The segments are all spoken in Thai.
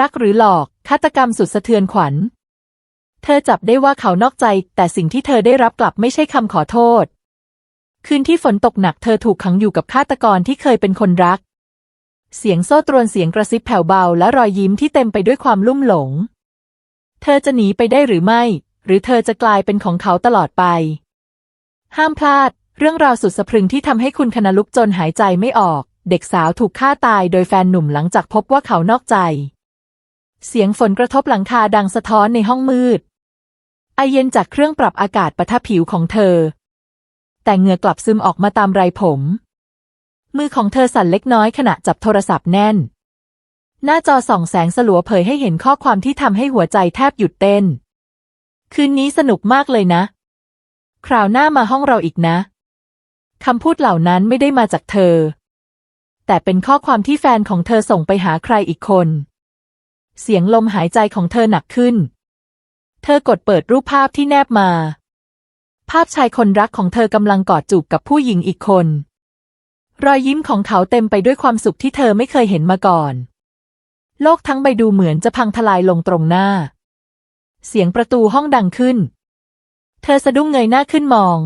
รักหรือหลอกฆาตกรรมสุดสะเทือนขวัญ เธอจับได้ว่าเขานอกใจ แต่สิ่งที่เธอได้รับกลับไม่ใช่คำขอโทษ คืนที่ฝนตกหนักเธอถูกขังอยู่กับฆาตกรที่เคยเป็นคนรัก เสียงโซ่ตรวนเสียงกระซิบแผ่วเบาและรอยยิ้มที่เต็มไปด้วยความลุ่มหลง เธอจะหนีไปได้หรือไม่ หรือเธอจะกลายเป็นของเขาตลอดไป ห้ามพลาด เรื่องราวสุดสะพรึงที่ทำให้คุณคณลุกจนหายใจไม่ออก เด็กสาวถูกฆ่าตายโดยแฟนหนุ่มหลังจากพบว่าเขานอกใจ เสียงฝนกระทบหลังคาดังสะท้อนในห้องมืด ไอเย็นจากเครื่องปรับอากาศปะทับผิวของเธอ แต่เหงื่อกลับซึมออกมาตามไรผม มือของเธอสั่นเล็กน้อยขณะจับโทรศัพท์แน่น หน้าจอส่องแสงสลัวเผยให้เห็นข้อความที่ทำให้หัวใจแทบหยุดเต้น คืนนี้สนุกมากเลยนะ คราวหน้ามาห้องเราอีกนะคำพูดเหล่านั้นไม่ได้มาจากเธอ แต่เป็นข้อความที่แฟนของเธอส่งไปหาใครอีกคน เสียงลมหายใจของเธอหนักขึ้น เธอกดเปิดรูปภาพที่แนบมา ภาพชายคนรักของเธอกำลังกอดจูบกับผู้หญิงอีกคน รอยยิ้มของเขาเต็มไปด้วยความสุขที่เธอไม่เคยเห็นมาก่อน โลกทั้งใบดูเหมือนจะพังทลายลงตรงหน้า เสียงประตูห้องดังขึ้น เธอสะดุ้งเงยหน้าขึ้นมอง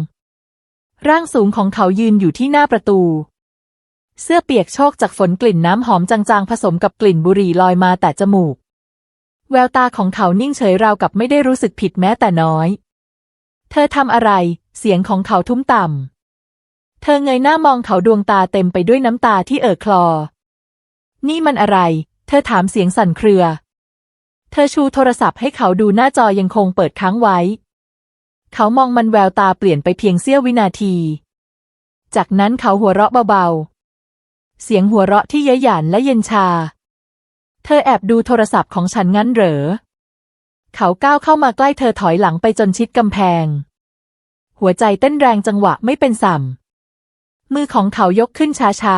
ร่างสูงของเขายืนอยู่ที่หน้าประตูเสื้อเปียกโชกจากฝนกลิ่นน้ำหอมจางๆ ผสมกับกลิ่นบุหรี่ลอยมาแต่จมูก แววตาของเขานิ่งเฉยราวกับไม่ได้รู้สึกผิดแม้แต่น้อย เธอทำอะไร เสียงของเขาทุ้มต่ำ เธอเงยหน้ามองเขาดวงตาเต็มไปด้วยน้ำตาที่เอ่อคลอ นี่มันอะไร เธอถามเสียงสั่นเครือ เธอชูโทรศัพท์ให้เขาดูหน้าจอยังคงเปิดค้างไว้ เขามองมันแววตาเปลี่ยนไปเพียงเสี้ยววินาที จากนั้นเขาหัวเราะเบาๆ เสียงหัวเราะที่เย้ยหยันและเย็นชา เธอแอบดูโทรศัพท์ของฉันงั้นเหรอ เขาก้าวเข้ามาใกล้เธอถอยหลังไปจนชิดกำแพง หัวใจเต้นแรงจังหวะไม่เป็นสัมมือของเขายกขึ้นช้า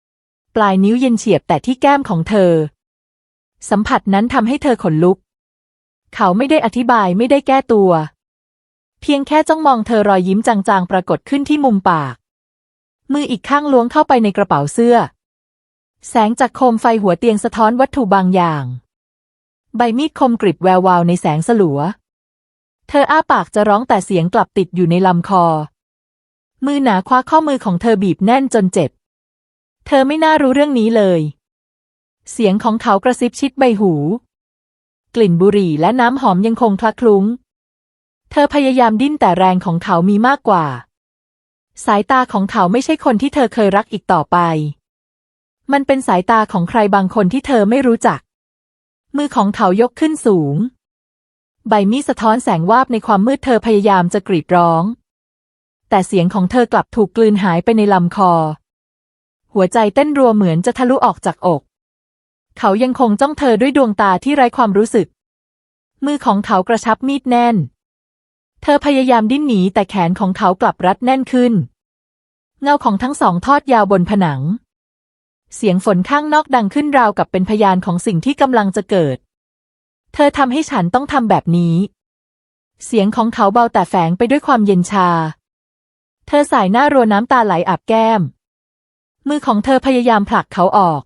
ๆ ปลายนิ้วเย็นเฉียบแต่ที่แก้มของเธอ สัมผัสนั้นทำให้เธอขนลุก เขาไม่ได้อธิบายไม่ได้แก้ตัว เพียงแค่จ้องมองเธอรอยยิ้มจางๆ ปรากฏขึ้นที่มุมปาก มืออีกข้างล้วงเข้าไปในกระเป๋าเสื้อ แสงจากโคมไฟหัวเตียงสะท้อนวัตถุบางอย่าง ใบมีดคมกริบแวววาวในแสงสลัว เธออ้าปากจะร้องแต่เสียงกลับติดอยู่ในลำคอ มือหนาคว้าข้อมือของเธอบีบแน่นจนเจ็บ เธอไม่น่ารู้เรื่องนี้เลย เสียงของเขากระซิบชิดใบหู กลิ่นบุหรี่และน้ำหอมยังคงคละคลุ้ง เธอพยายามดิ้นแต่แรงของเขามีมากกว่า สายตาของเขาไม่ใช่คนที่เธอเคยรักอีกต่อไป มันเป็นสายตาของใครบางคนที่เธอไม่รู้จัก มือของเขายกขึ้นสูง ใบมีดสะท้อนแสงวาบในความมืดเธอพยายามจะกรีดร้อง แต่เสียงของเธอกลับถูกกลืนหายไปในลำคอ หัวใจเต้นรัวเหมือนจะทะลุออกจากอก เขายังคงจ้องเธอด้วยดวงตาที่ไร้ความรู้สึก มือของเขากระชับมีดแน่น เธอพยายามดิ้นหนีแต่แขนของเขากลับรัดแน่นขึ้น เงาของทั้งสองทอดยาวบนผนัง เสียงฝนข้างนอกดังขึ้นราวกับเป็นพยานของสิ่งที่กำลังจะเกิด เธอทำให้ฉันต้องทำแบบนี้ เสียงของเขาเบาแต่แฝงไปด้วยความเย็นชา เธอสายหน้ารัวน้ำตาไหลอาบแก้ม มือของเธอพยายามผลักเขาออก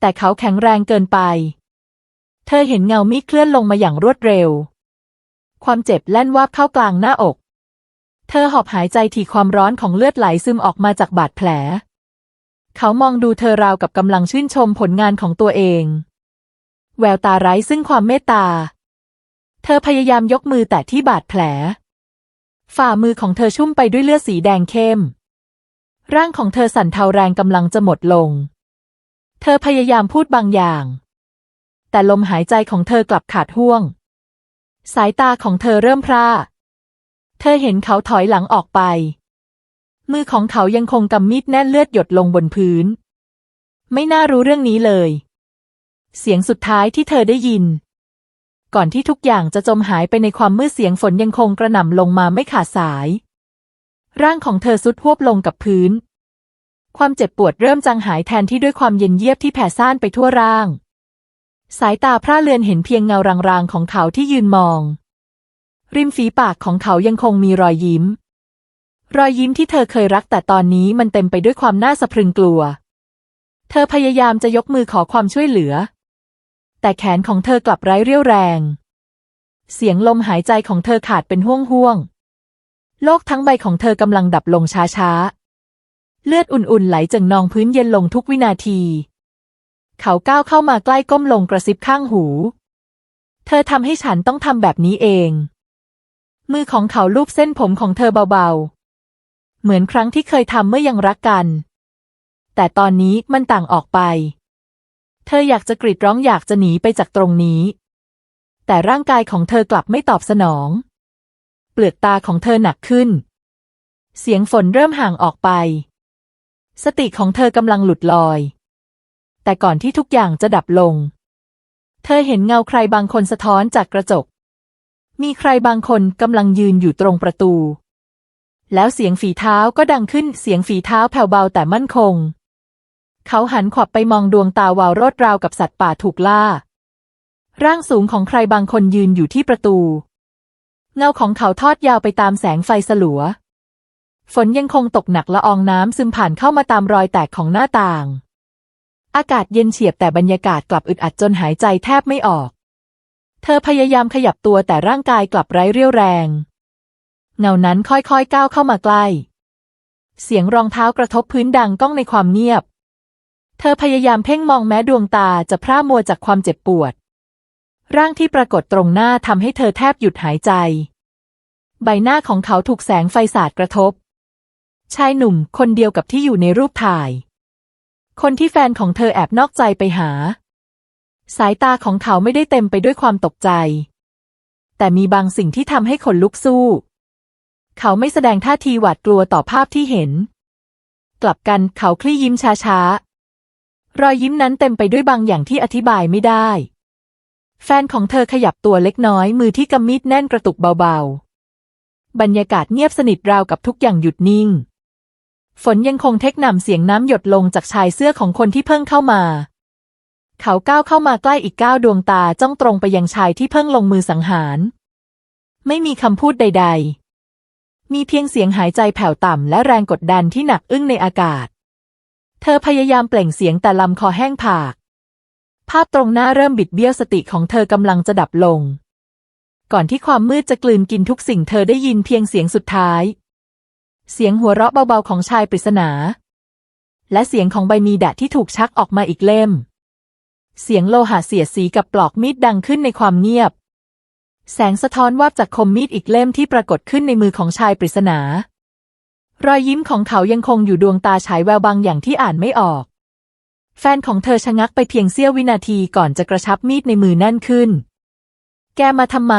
แต่เขาแข็งแรงเกินไป เธอเห็นเงามีดเคลื่อนลงมาอย่างรวดเร็ว ความเจ็บแล่นวาบเข้ากลางหน้าอก เธอหอบหายใจถี่ความร้อนของเลือดไหลซึมออกมาจากบาดแผล เขามองดูเธอราวกับกำลังชื่นชมผลงานของตัวเอง แววตาไร้ซึ่งความเมตตา เธอพยายามยกมือแตะที่บาดแผล ฝ่ามือของเธอชุ่มไปด้วยเลือดสีแดงเข้ม ร่างของเธอสั่นเทาแรงกำลังจะหมดลง เธอพยายามพูดบางอย่าง แต่ลมหายใจของเธอกลับขาดห่วง สายตาของเธอเริ่มพร่า เธอเห็นเขาถอยหลังออกไป มือของเขายังคงกำมีดแน่นเลือดหยดลงบนพื้น ไม่น่ารู้เรื่องนี้เลย เสียงสุดท้ายที่เธอได้ยิน ก่อนที่ทุกอย่างจะจมหายไปในความมืดเสียงฝนยังคงกระหน่ำลงมาไม่ขาดสาย ร่างของเธอสุดหวบลงกับพื้น ความเจ็บปวดเริ่มจางหายแทนที่ด้วยความเย็นเยียบที่แผ่ซ่านไปทั่วร่าง สายตาพร่าเลือนเห็นเพียงเงารางๆของเขาที่ยืนมอง ริมฝีปากของเขายังคงมีรอยยิ้ม รอยยิ้มที่เธอเคยรักแต่ตอนนี้มันเต็มไปด้วยความน่าสะพรึงกลัว เธอพยายามจะยกมือขอความช่วยเหลือ แต่แขนของเธอกลับไร้เรี่ยวแรง เสียงลมหายใจของเธอขาดเป็นห่วงห่วงๆโลกทั้งใบของเธอกำลังดับลงช้าๆเลือดอุ่นๆไหลจากนองพื้นเย็นลงทุกวินาที เขาก้าวเข้ามาใกล้ก้มลงกระซิบข้างหู เธอทำให้ฉันต้องทำแบบนี้เอง มือของเขาลูบเส้นผมของเธอเบาๆ เหมือนครั้งที่เคยทำเมื่อยังรักกัน แต่ตอนนี้มันต่างออกไป เธออยากจะกรีดร้องอยากจะหนีไปจากตรงนี้ แต่ร่างกายของเธอกลับไม่ตอบสนอง เปลือกตาของเธอหนักขึ้น เสียงฝนเริ่มห่างออกไป สติของเธอกำลังหลุดลอย แต่ก่อนที่ทุกอย่างจะดับลง เธอเห็นเงาใครบางคนสะท้อนจากกระจก มีใครบางคนกำลังยืนอยู่ตรงประตู แล้วเสียงฝีเท้าก็ดังขึ้นเสียงฝีเท้าแผ่วเบาแต่มั่นคง เขาหันขวับไปมองดวงตาวาวโรดราวกับสัตว์ป่าถูกล่า ร่างสูงของใครบางคนยืนอยู่ที่ประตู เงาของเขาทอดยาวไปตามแสงไฟสลัว ฝนยังคงตกหนักละอองน้ำซึมผ่านเข้ามาตามรอยแตกของหน้าต่าง อากาศเย็นเฉียบแต่บรรยากาศกลับอึดอัดจนหายใจแทบไม่ออก เธอพยายามขยับตัวแต่ร่างกายกลับไร้เรี่ยวแรง เงานั้นค่อยๆก้าวเข้ามาใกล้ เสียงรองเท้ากระทบพื้นดังก้องในความเงียบ เธอพยายามเพ่งมองแม้ดวงตาจะพร่ามัวจากความเจ็บปวด ร่างที่ปรากฏตรงหน้าทำให้เธอแทบหยุดหายใจ ใบหน้าของเขาถูกแสงไฟสาดกระทบ ชายหนุ่มคนเดียวกับที่อยู่ในรูปถ่าย คนที่แฟนของเธอแอบนอกใจไปหา สายตาของเขาไม่ได้เต็มไปด้วยความตกใจ แต่มีบางสิ่งที่ทำให้ขนลุกสู้ เขาไม่แสดงท่าทีหวาดกลัวต่อภาพที่เห็น กลับกันเขาคลี่ยิ้มช้าๆ รอยยิ้มนั้นเต็มไปด้วยบางอย่างที่อธิบายไม่ได้ แฟนของเธอขยับตัวเล็กน้อยมือที่กำมีดแน่นกระตุกเบาๆ บรรยากาศเงียบสนิทราวกับทุกอย่างหยุดนิ่ง ฝนยังคงเทคหนำเสียงน้ำหยดลงจากชายเสื้อของคนที่เพิ่งเข้ามา เขาก้าวเข้ามาใกล้อีกก้าวดวงตาจ้องตรงไปยังชายที่เพิ่งลงมือสังหาร ไม่มีคำพูดใด ๆ มีเพียงเสียงหายใจแผ่วต่ำและแรงกดดันที่หนักอึ้งในอากาศ เธอพยายามเปล่งเสียงแต่ลำคอแห้งผาก ภาพตรงหน้าเริ่มบิดเบี้ยวสติของเธอกำลังจะดับลง ก่อนที่ความมืดจะกลืนกินทุกสิ่งเธอได้ยินเพียงเสียงสุดท้าย เสียงหัวเราะเบาๆของชายปริศนา และเสียงของใบมีดะที่ถูกชักออกมาอีกเล่ม เสียงโลหะเสียดสีกับปลอกมีดดังขึ้นในความเงียบ แสงสะท้อนวาบจากคมมีดอีกเล่มที่ปรากฏขึ้นในมือของชายปริศนา รอยยิ้มของเขายังคงอยู่ดวงตาฉายแววบางอย่างที่อ่านไม่ออก แฟนของเธอชะงักไปเพียงเสี้ยววินาทีก่อนจะกระชับมีดในมือแน่นขึ้น แกมาทำไม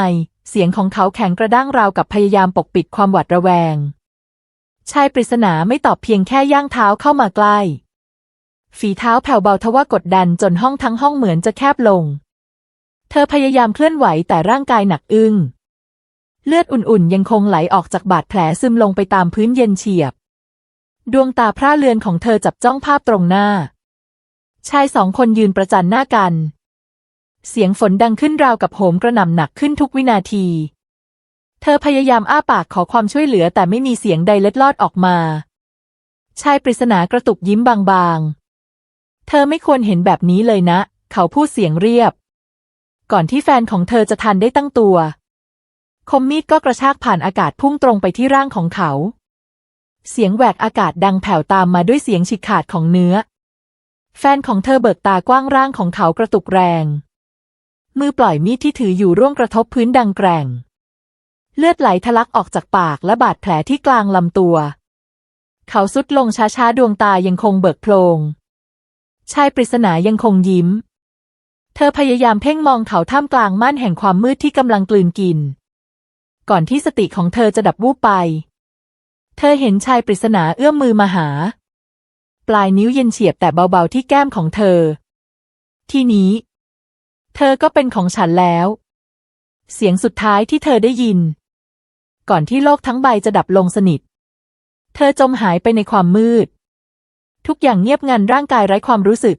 เสียงของเขาแข็งกระด้างราวกับพยายามปกปิดความหวาดระแวง ชายปริศนาไม่ตอบเพียงแค่ย่างเท้าเข้ามาใกล้ ฝีเท้าแผ่วเบาทว่ากดดันจนห้องทั้งห้องเหมือนจะแคบลง เธอพยายามเคลื่อนไหวแต่ร่างกายหนักอึ้ง เลือดอุ่นๆ ยังคงไหลออกจากบาดแผลซึมลงไปตามพื้นเย็นเฉียบ ดวงตาพร่าเลือนของเธอจับจ้องภาพตรงหน้า ชายสองคนยืนประจันหน้ากัน เสียงฝนดังขึ้นราวกับโหมกระหน่ำหนักขึ้นทุกวินาที เธอพยายามอ้าปากขอความช่วยเหลือแต่ไม่มีเสียงใดเล็ดลอดออกมา ชายปริศนากระตุกยิ้มบางๆ เธอไม่ควรเห็นแบบนี้เลยนะ เขาพูดเสียงเรียบ ก่อนที่แฟนของเธอจะทันได้ตั้งตัว คมมีดก็กระชากผ่านอากาศพุ่งตรงไปที่ร่างของเขา เสียงแหวกอากาศดังแผ่วตามมาด้วยเสียงฉีกขาดของเนื้อ แฟนของเธอเบิกตากว้างร่างของเขากระตุกแรง มือปล่อยมีดที่ถืออยู่ร่วงกระทบพื้นดังแกร่ง เลือดไหลทะลักออกจากปากและบาดแผลที่กลางลำตัว เขาสุดลงช้าๆดวงตายังคงเบิกโพลงชายปริศนายังคงยิ้ม เธอพยายามเพ่งมองเขาท่ามกลางม่านแห่งความมืดที่กำลังกลืนกิน ก่อนที่สติของเธอจะดับวูบไป เธอเห็นชายปริศนาเอื้อมมือมาหา ปลายนิ้วเย็นเฉียบแต่เบาๆที่แก้มของเธอ ที่นี้ เธอก็เป็นของฉันแล้ว เสียงสุดท้ายที่เธอได้ยิน ก่อนที่โลกทั้งใบจะดับลงสนิท เธอจมหายไปในความมืด ทุกอย่างเงียบงันร่างกายไร้ความรู้สึก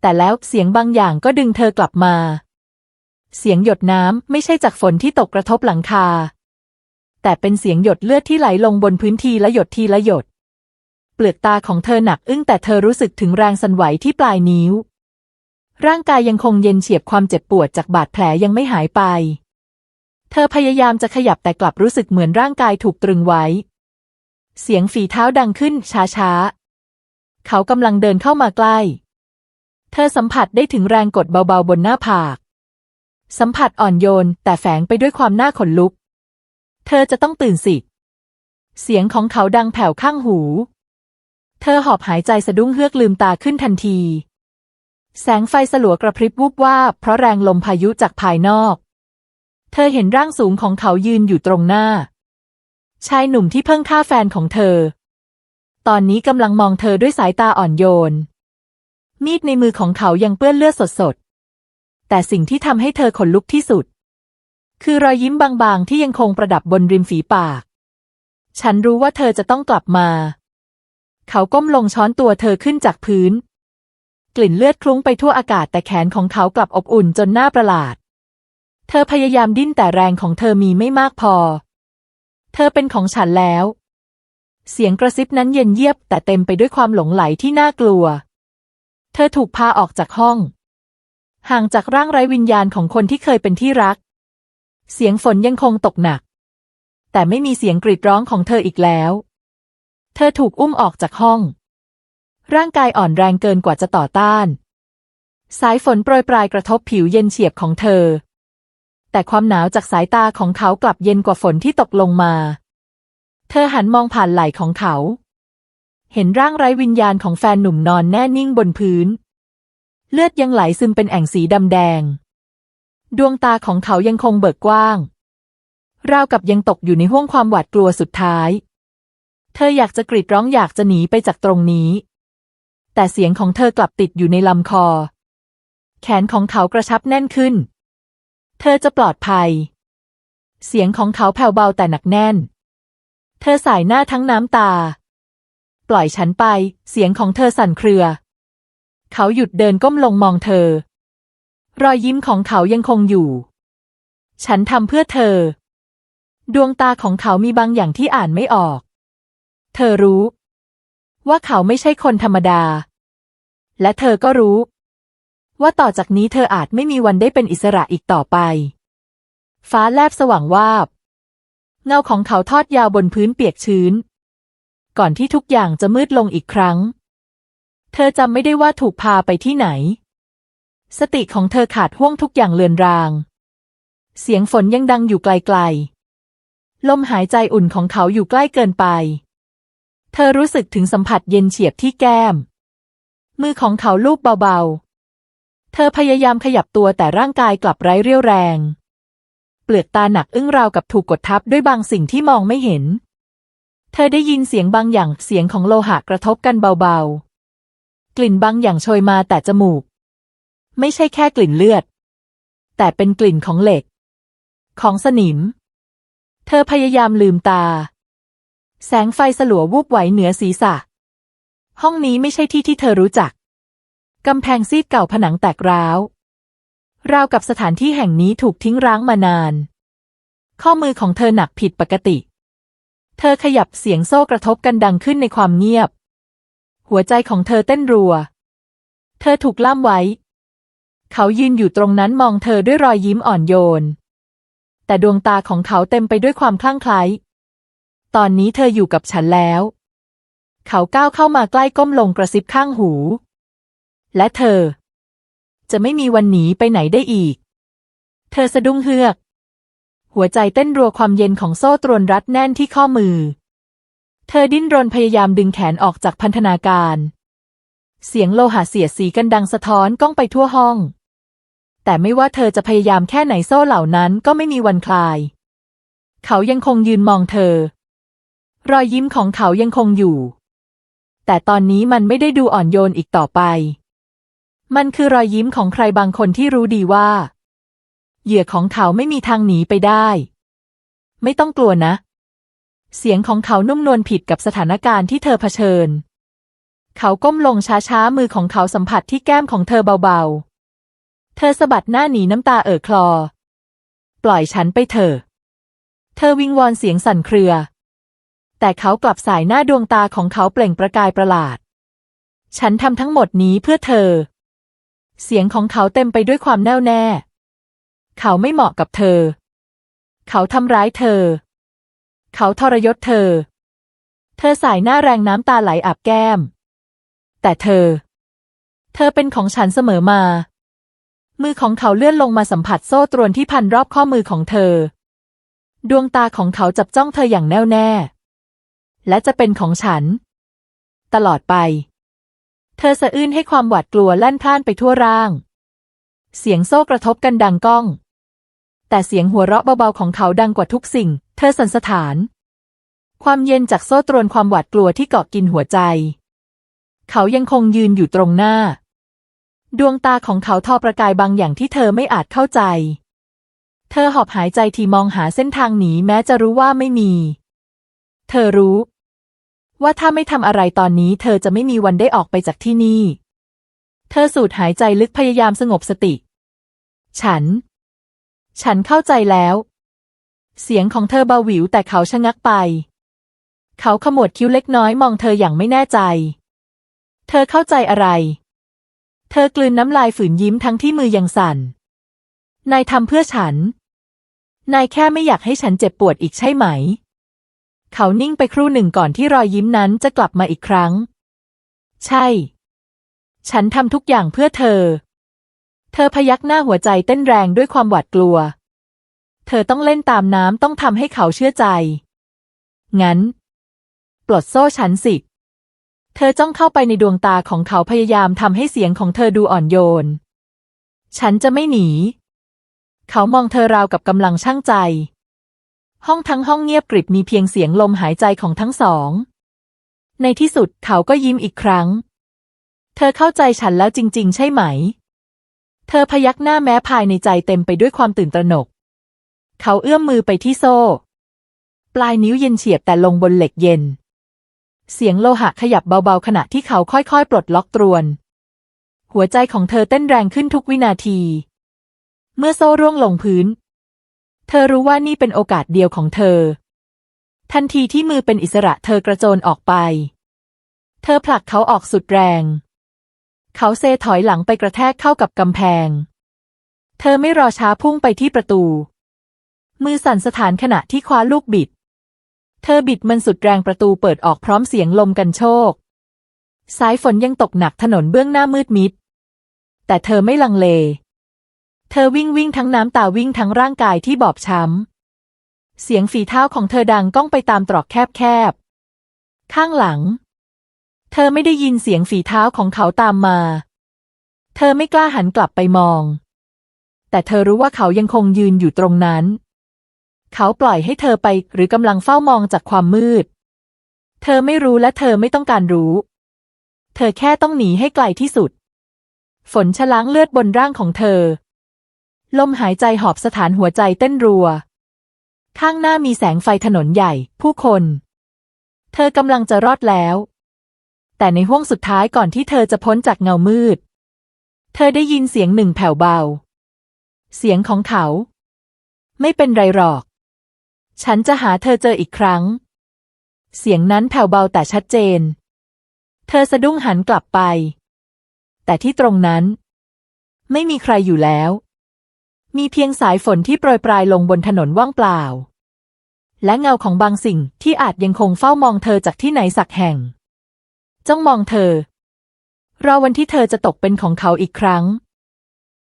แต่แล้วเสียงบางอย่างก็ดึงเธอกลับมา เสียงหยดน้ำไม่ใช่จากฝนที่ตกกระทบหลังคา แต่เป็นเสียงหยดเลือดที่ไหลลงบนพื้นทีละหยดทีละหยด เปลือกตาของเธอหนักอึ้งแต่เธอรู้สึกถึงแรงสั่นไหวที่ปลายนิ้ว ร่างกายยังคงเย็นเฉียบความเจ็บปวดจากบาดแผลยังไม่หายไป เธอพยายามจะขยับแต่กลับรู้สึกเหมือนร่างกายถูกตรึงไว้ เสียงฝีเท้าดังขึ้นช้าๆ เขากำลังเดินเข้ามาใกล้ เธอสัมผัสได้ถึงแรงกดเบาๆบนหน้าผาก สัมผัสอ่อนโยนแต่แฝงไปด้วยความน่าขนลุก เธอจะต้องตื่นสิ เสียงของเขาดังแผ่วข้างหู เธอหอบหายใจสะดุ้งเฮือกลืมตาขึ้นทันที แสงไฟสลัวกระพริบวูบวาบเพราะแรงลมพายุจากภายนอก เธอเห็นร่างสูงของเขายืนอยู่ตรงหน้า ชายหนุ่มที่เพิ่งฆ่าแฟนของเธอ ตอนนี้กำลังมองเธอด้วยสายตาอ่อนโยน มีดในมือของเขายังเปื้อนเลือดสดๆ แต่สิ่งที่ทำให้เธอขนลุกที่สุด คือรอยยิ้มบางๆ ที่ยังคงประดับบนริมฝีปาก ฉันรู้ว่าเธอจะต้องกลับมา เขาก้มลงช้อนตัวเธอขึ้นจากพื้น กลิ่นเลือดคลุ้งไปทั่วอากาศแต่แขนของเขากลับอบอุ่นจนน่าประหลาด เธอพยายามดิ้นแต่แรงของเธอมีไม่มากพอ เธอเป็นของฉันแล้ว เสียงกระซิบนั้นเย็นเยียบแต่เต็มไปด้วยความหลงไหลที่น่ากลัว เธอถูกพาออกจากห้อง ห่างจากร่างไร้วิญญาณของคนที่เคยเป็นที่รัก เสียงฝนยังคงตกหนัก แต่ไม่มีเสียงกรีดร้องของเธออีกแล้ว เธอถูกอุ้มออกจากห้อง ร่างกายอ่อนแรงเกินกว่าจะต่อต้าน สายฝนโปรยปลายกระทบผิวเย็นเฉียบของเธอ แต่ความหนาวจากสายตาของเขากลับเย็นกว่าฝนที่ตกลงมา เธอหันมองผ่านไหล่ของเขา เห็นร่างไร้วิญญาณของแฟนหนุ่มนอนแน่นิ่งบนพื้น เลือดยังไหลซึมเป็นแอ่งสีดำแดง ดวงตาของเขายังคงเบิกกว้าง ราวกับยังตกอยู่ในห้วงความหวาดกลัวสุดท้าย เธออยากจะกรีดร้องอยากจะหนีไปจากตรงนี้ แต่เสียงของเธอกลับติดอยู่ในลำคอ แขนของเขากระชับแน่นขึ้น เธอจะปลอดภัย เสียงของเขาแผ่วเบาแต่หนักแน่น เธอสายหน้าทั้งน้ำตา ปล่อยฉันไป เสียงของเธอสั่นเครือ เขาหยุดเดินก้มลงมองเธอ รอยยิ้มของเขายังคงอยู่ ฉันทำเพื่อเธอ ดวงตาของเขามีบางอย่างที่อ่านไม่ออก เธอรู้ ว่าเขาไม่ใช่คนธรรมดา และเธอก็รู้ ว่าต่อจากนี้เธออาจไม่มีวันได้เป็นอิสระอีกต่อไป ฟ้าแลบสว่างวาบเงาของเขาทอดยาวบนพื้นเปียกชื้น ก่อนที่ทุกอย่างจะมืดลงอีกครั้ง เธอจำไม่ได้ว่าถูกพาไปที่ไหน สติของเธอขาดห่วงทุกอย่างเลือนราง เสียงฝนยังดังอยู่ไกลๆ ลมหายใจอุ่นของเขาอยู่ใกล้เกินไป เธอรู้สึกถึงสัมผัสเย็นเฉียบที่แก้ม มือของเขาลูบเบาๆ เธอพยายามขยับตัวแต่ร่างกายกลับไร้เรี่ยวแรง เปลือกตาหนักอึ้งราวกับถูกกดทับด้วยบางสิ่งที่มองไม่เห็น เธอได้ยินเสียงบางอย่างเสียงของโลหะกระทบกันเบาๆ กลิ่นบางอย่างโชยมาแต่จมูก ไม่ใช่แค่กลิ่นเลือด แต่เป็นกลิ่นของเหล็ก ของสนิม เธอพยายามลืมตา แสงไฟสลัววูบไหวเหนือศีรษะ ห้องนี้ไม่ใช่ที่ที่เธอรู้จัก กำแพงซีดเก่าผนังแตกร้าว ราวกับสถานที่แห่งนี้ถูกทิ้งร้างมานาน ข้อมือของเธอหนักผิดปกติ เธอขยับเสียงโซ่กระทบกันดังขึ้นในความเงียบ หัวใจของเธอเต้นรัว เธอถูกล่ามไว้ เขายืนอยู่ตรงนั้นมองเธอด้วยรอยยิ้มอ่อนโยน แต่ดวงตาของเขาเต็มไปด้วยความคลั่งไคล้ ตอนนี้เธออยู่กับฉันแล้ว เขาก้าวเข้ามาใกล้ก้มลงกระซิบข้างหู และเธอ จะไม่มีวันหนีไปไหนได้อีก เธอสะดุ้งเฮือก หัวใจเต้นรัวความเย็นของโซ่ตรวนรัดแน่นที่ข้อมือ เธอดิ้นรนพยายามดึงแขนออกจากพันธนาการ เสียงโลหะเสียดสีกันดังสะท้อนก้องไปทั่วห้อง แต่ไม่ว่าเธอจะพยายามแค่ไหนโซ่เหล่านั้นก็ไม่มีวันคลาย เขายังคงยืนมองเธอ รอยยิ้มของเขายังคงอยู่ แต่ตอนนี้มันไม่ได้ดูอ่อนโยนอีกต่อไป มันคือรอยยิ้มของใครบางคนที่รู้ดีว่า เหยื่อของเขาไม่มีทางหนีไปได้ ไม่ต้องกลัวนะ เสียงของเขานุ่มนวลผิดกับสถานการณ์ที่เธอเผชิญ เขาก้มลงช้าๆ มือของเขาสัมผัสที่แก้มของเธอเบาๆ เธอสะบัดหน้าหนีน้ำตาเอ่อคลอ ปล่อยฉันไปเถอะ เธอวิงวอนเสียงสั่นเครือ แต่เขากลับสายหน้าดวงตาของเขาเปล่งประกายประหลาด ฉันทำทั้งหมดนี้เพื่อเธอ เสียงของเขาเต็มไปด้วยความแน่วแน่ เขาไม่เหมาะกับเธอ เขาทำร้ายเธอ เขาทรยศเธอ เธอสายหน้าแรงน้ำตาไหลอาบแก้ม แต่เธอ เธอเป็นของฉันเสมอมา มือของเขาเลื่อนลงมาสัมผัสโซ่ตรวนที่พันรอบข้อมือของเธอ ดวงตาของเขาจับจ้องเธออย่างแน่วแน่ และจะเป็นของฉัน ตลอดไป เธอสะอื้นให้ความหวาดกลัวแล่นพล่านไปทั่วร่างเสียงโซ่กระทบกันดังก้อง แต่เสียงหัวเราะเบาๆของเขาดังกว่าทุกสิ่ง เธอสันสถาน ความเย็นจากโซ่ตรวนความหวาดกลัวที่เกาะกินหัวใจ เขายังคงยืนอยู่ตรงหน้า ดวงตาของเขาทอประกายบางอย่างที่เธอไม่อาจเข้าใจ เธอหอบหายใจทีมองหาเส้นทางหนีแม้จะรู้ว่าไม่มี เธอรู้ ว่าถ้าไม่ทำอะไรตอนนี้ เธอจะไม่มีวันได้ออกไปจากที่นี่ เธอสูดหายใจลึกพยายามสงบสติ ฉัน ฉันเข้าใจแล้ว เสียงของเธอเบาหวิวแต่เขาชะงักไป เขาขมวดคิ้วเล็กน้อยมองเธออย่างไม่แน่ใจ เธอเข้าใจอะไร เธอกลืนน้ำลายฝืนยิ้มทั้งที่มือยังสั่น นายทำเพื่อฉัน นายแค่ไม่อยากให้ฉันเจ็บปวดอีกใช่ไหม เขานิ่งไปครู่หนึ่งก่อนที่รอยยิ้มนั้นจะกลับมาอีกครั้ง ใช่ ฉันทำทุกอย่างเพื่อเธอ เธอพยักหน้าหัวใจเต้นแรงด้วยความหวาดกลัว เธอต้องเล่นตามน้ำต้องทำให้เขาเชื่อใจ งั้น ปลดโซ่ฉันสิ เธอจ้องเข้าไปในดวงตาของเขาพยายามทำให้เสียงของเธอดูอ่อนโยน ฉันจะไม่หนี เขามองเธอราวกับกำลังช่างใจ ห้องทั้งห้องเงียบกริบมีเพียงเสียงลมหายใจของทั้งสอง ในที่สุดเขาก็ยิ้มอีกครั้ง เธอเข้าใจฉันแล้วจริง ๆ ใช่ไหม เธอพยักหน้าแม้ภายในใจเต็มไปด้วยความตื่นตระหนก เขาเอื้อมมือไปที่โซ่ ปลายนิ้วเย็นเฉียบแต่ลงบนเหล็กเย็น เสียงโลหะขยับเบาๆ ขณะที่เขาค่อยๆ ปลดล็อกตรวน หัวใจของเธอเต้นแรงขึ้นทุกวินาที เมื่อโซ่ร่วงลงพื้น เธอรู้ว่านี่เป็นโอกาสเดียวของเธอ ทันทีที่มือเป็นอิสระเธอกระโจนออกไป เธอผลักเขาออกสุดแรง เขาเซถอยหลังไปกระแทกเข้ากับกำแพง เธอไม่รอช้าพุ่งไปที่ประตู มือสั่นสถานขณะที่คว้าลูกบิด เธอบิดมันสุดแรงประตูเปิดออกพร้อมเสียงลมกันโชก สายฝนยังตกหนักถนนเบื้องหน้ามืดมิด แต่เธอไม่ลังเล เธอวิ่งวิ่งทั้งน้ำตาวิ่งทั้งร่างกายที่บอบช้ำ เสียงฝีเท้าของเธอดังก้องไปตามตรอกแคบๆ ข้างหลัง เธอไม่ได้ยินเสียงฝีเท้าของเขาตามมา เธอไม่กล้าหันกลับไปมอง แต่เธอรู้ว่าเขายังคงยืนอยู่ตรงนั้น เขาปล่อยให้เธอไปหรือกำลังเฝ้ามองจากความมืด เธอไม่รู้และเธอไม่ต้องการรู้ เธอแค่ต้องหนีให้ไกลที่สุด ฝนชะล้างเลือดบนร่างของเธอ ลมหายใจหอบสถานหัวใจเต้นรัว ข้างหน้ามีแสงไฟถนนใหญ่ ผู้คน เธอกำลังจะรอดแล้ว แต่ในห้วงสุดท้ายก่อนที่เธอจะพ้นจากเงามืด เธอได้ยินเสียงหนึ่งแผ่วเบา เสียงของเขา ไม่เป็นไรหรอก ฉันจะหาเธอเจออีกครั้ง เสียงนั้นแผ่วเบาแต่ชัดเจน เธอสะดุ้งหันกลับไป แต่ที่ตรงนั้น ไม่มีใครอยู่แล้ว มีเพียงสายฝนที่โปรยปลายลงบนถนนว่างเปล่าและเงาของบางสิ่งที่อาจยังคงเฝ้ามองเธอจากที่ไหนสักแห่ง จ้องมองเธอ รอวันที่เธอจะตกเป็นของเขาอีกครั้ง